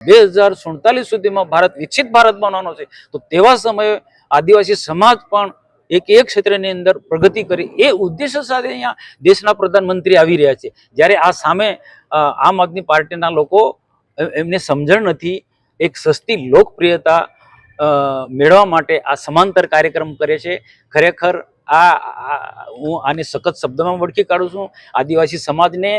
બે હજાર સુડતાલીસ સુધીમાં ભારત વિકસિત ભારત બનવાનો છે. તો તેવા સમયે આદિવાસી સમાજ પણ એક એક ક્ષેત્રની અંદર પ્રગતિ કરી એ ઉદ્દેશ્ય સાથે અહીંયા દેશના પ્રધાનમંત્રી આવી રહ્યા છે. જ્યારે આ સામે આમ આદમી પાર્ટીના લોકો એમને સમજણ નથી. એક સસ્તી લોકપ્રિયતા મેળવવા માટે આ સમાંતર કાર્યક્રમ કરે છે. ખરેખર આ હું આને સખત શબ્દમાં વળખી કાઢું છું. આદિવાસી સમાજને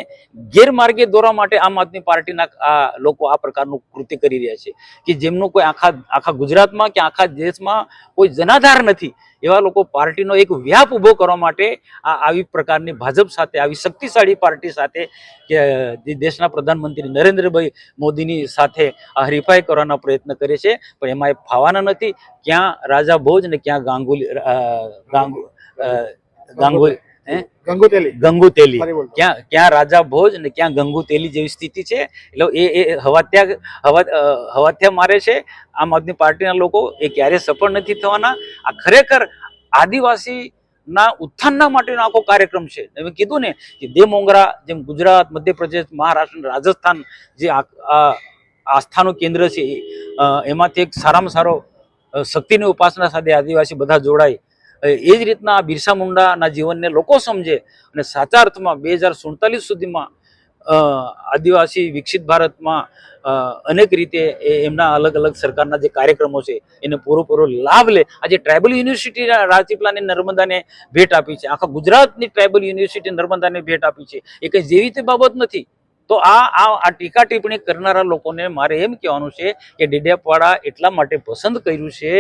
ગેરમાર્ગે દોરવા માટે આમ આદમી પાર્ટીના આ લોકો આ પ્રકારનું કૃત્ય કરી રહ્યા છે. કે જેમનું કોઈ આખા આખા ગુજરાતમાં કે આખા દેશમાં કોઈ જનાધાર નથી. એવા લોકો પાર્ટીનો એક વ્યાપ ઊભો કરવા માટે આ આવી પ્રકારની ભાજપ સાથે, આવી શક્તિશાળી પાર્ટી સાથે કે દેશના પ્રધાનમંત્રી નરેન્દ્રભાઈ મોદીની સાથે આ હરીફાઈ કરવાના પ્રયત્ન કરે છે, પણ એમાં એ ફાવાના નથી. ક્યાં રાજા ભોજ ને ક્યાં ગાંગુલી ગાંગુલી હે? ગંગુતેલી. ગંગુ તેલી ફરી બોલજો. ક્યાં ક્યાં રાજા ભોજ ને ક્યાં ગંગુતેલી જેવી સ્થિતિ છે? એટલે એ એ હવાત્યા હવા હવાત્યા મારે છે. આમ આદમી પાર્ટીના લોકો એ ક્યારેય સફળ નથી થવાના. આ ખરેખર આદિવાસી ના ઉત્થાનના માટેનો આખો કાર્યક્રમ છે. મેં કીધું ને કે દે મોંગરા જેમ ગુજરાત મધ્યપ્રદેશ મહારાષ્ટ્ર રાજસ્થાન જે આસ્થાનું કેન્દ્ર છે એમાંથી એક સારામાં સારો શક્તિની ઉપાસના સાથે આદિવાસી બધા જોડાય. એ જ રીતના આ બિરસા મુંડાના જીવનને લોકો સમજે અને સાચા અર્થમાં બે હજાર સુડતાલીસ સુધીમાં આદિવાસી વિકસિત ભારતમાં અનેક રીતે એમના અલગ અલગ સરકારના જે કાર્યક્રમો છે એને પૂરો પૂરો લાભ લે. આજે ટ્રાઇબલ યુનિવર્સિટી રાજપીપલાને નર્મદાને ભેટ આપી છે. આખા ગુજરાતની ટ્રાઇબલ યુનિવર્સિટી નર્મદાને ભેટ આપી છે. એ કંઈ જેવી તે બાબત નથી. તો આ આ ટીકા ટિપ્પણી કરનારા લોકોને મારે એમ કહેવાનું છે કે ડેડિયાપાડા એટલા માટે પસંદ કર્યું છે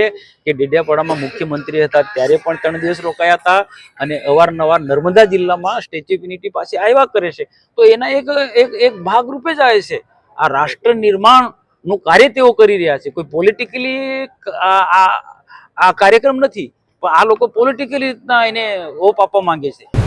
કે ડેડિયાપાડામાં મુખ્યમંત્રી હતા, ત્યારે પણ ત્રણ દિવસ રોકાયા હતા અને અવારનવાર નર્મદા જિલ્લામાં સ્ટેચ્યુ ઓફ યુનિટી પાસે આવ્યા કરે છે. તો એના એક એક એક ભાગરૂપે જ આવે છે. આ રાષ્ટ્ર નિર્માણનું કાર્ય તેઓ કરી રહ્યા છે. કોઈ પોલિટિકલી આ કાર્યક્રમ નથી, પણ આ લોકો પોલિટિકલી રીતના એને ઓપ આપવા માંગે છે.